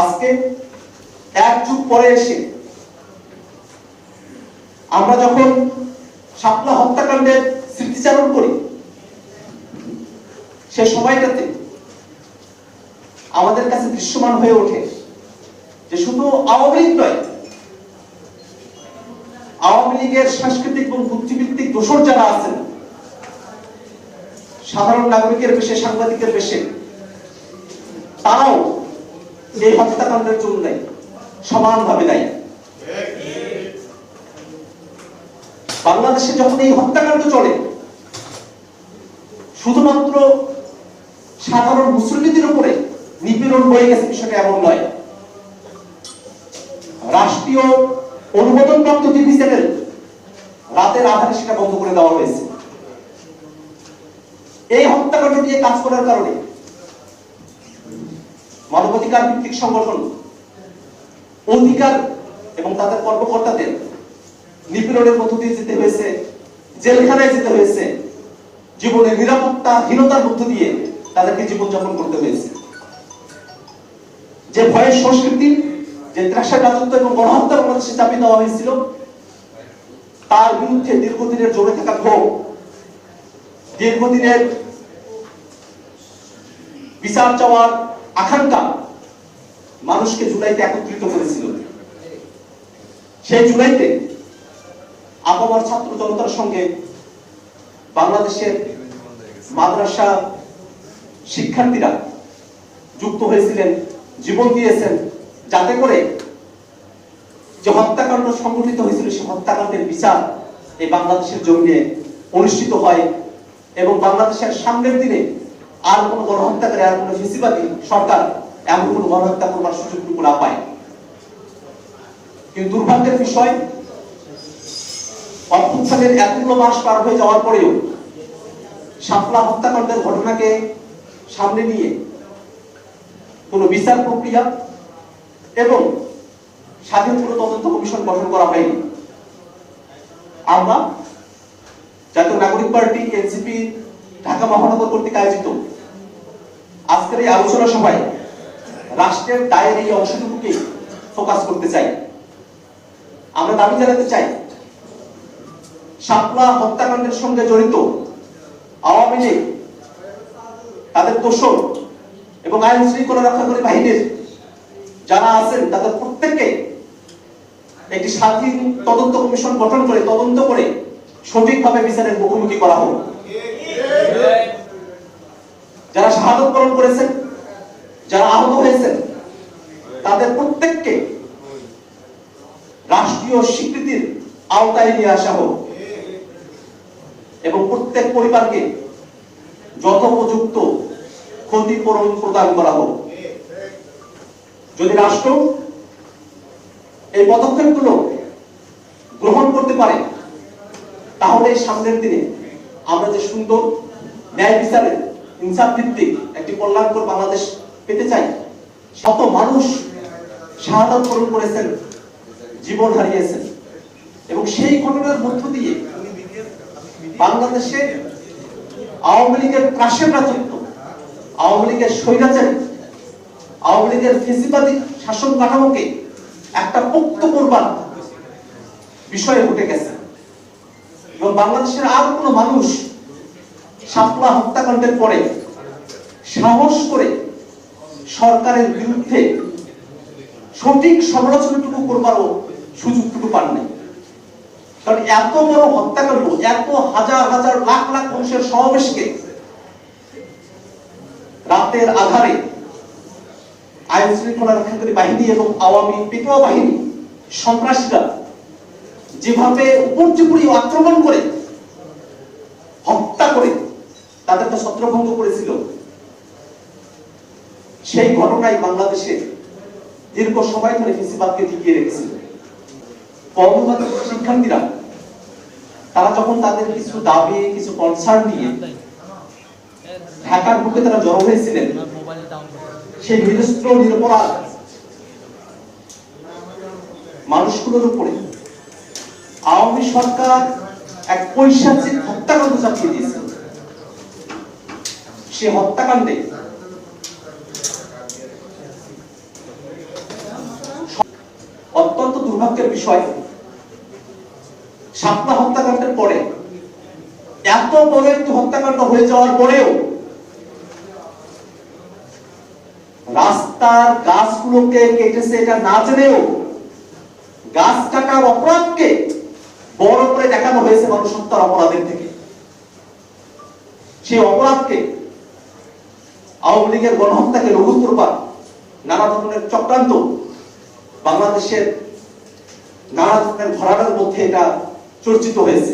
আজকে এক যুগ পরে এসে আমরা যখন শাপলা হত্যাকাণ্ডের স্মৃতিচারণ করি, সে সময়টাতে আমাদের কাছে দৃশ্যমান হয়ে ওঠে যে শুধু আওয়ামী লীগ নয়, আওয়ামী লীগের সাংস্কৃতিক এবং বুদ্ধিভিত্তিক দোষর যারা আছেন, সাধারণ নাগরিকের বেশে, সাংবাদিকের বেশে, তারাও এই হত্যাকাণ্ডের জন্য দায়ী সমানভাবে দায়ী বাংলাদেশে যখন এই হত্যাকাণ্ড চলে, শুধুমাত্র সাধারণ মুসলিমদের উপরে নিপীড়ন হয়ে গেছে বিষয়টা এমন নয়। রাষ্ট্রীয় অনুমোদনপ্রাপ্ত টিভি চ্যানেল রাতের আধারে সেটা বন্ধ করে দেওয়া হয়েছে। এই হত্যাকাণ্ড নিয়ে কাজ করার কারণে মানবাধিকার ভিত্তিক সংগঠন, অধিকার এবং তাদের কর্মকর্তাদের নিপীড়নের মধ্য দিয়ে যেতে হয়েছে, জেলখানায় যেতে হয়েছে জীবনের নিরাপত্তা, হীনতার মধ্য দিয়ে তাদেরকে জীবনযাপন করতে হয়েছে। যে ভয়ের সংস্কৃতি, যে ত্রাসের রাজত্ব এবং গণহত্যা বাংলাদেশে চাপিয়ে দেওয়া হয়েছিল, তার বিরুদ্ধে দীর্ঘদিনের জমে থাকা ক্ষোভ, দীর্ঘদিনের বিচার চাওয়ার আকাঙ্ক্ষা মানুষকে জুলাইতে একত্রিত করেছিল। সেই জুলাইতে আপামার ছাত্র জনতার সঙ্গে বাংলাদেশের মাদ্রাসা শিক্ষার্থীরা যুক্ত হয়েছিলেন, জীবন দিয়েছেন, যাতে করে যে হত্যাকাণ্ড সংঘটিত হয়েছিল সেই হত্যাকাণ্ডের বিচার এই বাংলাদেশের জমিনে অনুষ্ঠিত হয় এবং বাংলাদেশের সামনের দিনে আর কোনো গণহত্যাকারী আর কোনো ফিসিবাদী সরকার এমন কোনো গণহত্যা করবার সুযোগটুকু না পায়। কিন্তু দুর্ভাগ্যের বিষয়, অভ্যুত্থানের এতগুলো মাস পার হয়ে যাওয়ার পরেও শাপলা হত্যাকাণ্ডের ঘটনাকে সামনে নিয়ে কোনো বিচার প্রক্রিয়া এবং স্বাধীন কোনো তদন্ত কমিশন গঠন করা হয়নি। আমরা জাতীয় নাগরিক পার্টি, এনসিপি ঢাকা মহানগর কর্তৃক আয়োজিত। আজকের এই আলোচনা সভায় রাষ্ট্রের দায়ের এই অংশটুকুকে ফোকাস করতে চাই। আমরা দাবি জানাতে চাই, শাপলা হত্যাকাণ্ডের সঙ্গে জড়িত আওয়ামী লীগ, তাদের দোষর এবং আইন শৃঙ্খলা রক্ষাকারী বাহিনীর যারা আছেন, তাদের প্রত্যেককে একটি স্বাধীন তদন্ত কমিশন গঠন করে তদন্ত করে সঠিকভাবে বিচারের মুখোমুখি করা হোক। যারা শাহাদত বরণ করেছেন, যারা আহত হয়েছেন, তাদের প্রত্যেককে রাষ্ট্রীয় স্বীকৃতির আওতায় নিয়ে আসা হোক। এবং প্রত্যেক পরিবারকে যথোপযুক্ত ক্ষতিপূরণ প্রদান করা হোক। যদি রাষ্ট্র এই পদক্ষেপগুলো গ্রহণ করতে পারে, তাহলে সামনের দিনে আমরা যে সুন্দর ন্যায় বিচারের ইনসাফ ভিত্তিক একটি কল্যাণকর বাংলাদেশ পেতে চাই। শত মানুষ শাহাদত বরণ করেছেন, জীবন হারিয়েছেন। এবং সেই ঘটনার মধ্য দিয়ে বাংলাদেশে আওয়ামী লীগের ত্রাসের রাজত্ব আওয়ামী লীগের স্বৈরাচারী, আওয়ামী লীগের ফেসিবাদী শাসন কাঠামোকে একটা পোক্ত করবার বিষয়ে উঠে গেছে। এবং বাংলাদেশের আর কোনো মানুষ শাপলা হত্যাকাণ্ডের পরে সাহস করে সরকারের বিরুদ্ধে সঠিক সমালোচনাটুকু করবারও সুযোগটুকু পান নাই কারণ এত বড় হত্যাকাণ্ড, এত হাজার হাজার লাখ লাখ মানুষের সমাবেশকে রাতের আধারে আইন শৃঙ্খলা রক্ষাকারী বাহিনী এবং আওয়ামী পেটোয়া বাহিনী সন্ত্রাসীরা যেভাবে উপর্যুপুরি আক্রমণ করে, হত্যা করে তাদেরকে ছত্রভঙ্গ করেছিল। সেই ঘটনাই বাংলাদেশে দীর্ঘ সময় ধরে ফেসিবাদকে টিকিয়ে রেখেছিল। কর্মরত শিক্ষার্থীরা, তারা যখন তাদের কিছু দাবি, কিছু কনসার্ন নিয়ে ঢাকার বুকে তারা জড়ো হয়েছিলেন, সেই নিরস্ত্র, নিরপরাধ মানুষগুলোর উপরে আওয়ামী সরকার এক পৈশাচিক হত্যাকাণ্ড চাপিয়ে দিয়েছে। সে হত্যাকাণ্ডে। অত্যন্ত দুর্ভাগ্যের বিষয়। শাপলা হত্যাকাণ্ডের পরে, এত বড় একটি হত্যাকাণ্ড হয়ে যাওয়ার পরেও রাস্তার গাছগুলোকে কেটেছে এটা না জেনেও গাছ কাটার অপরাধকে বড় করে দেখানো হয়েছে মানুষ হত্যার অপরাধের থেকে। সেই অপরাধকে আওয়ামী লীগের গণহত্যাকে লঘু করবার নানা ধরনের চক্রান্ত বাংলাদেশের নানা ধরনের ঘরানার মধ্যে এটা চর্চিত হয়েছে।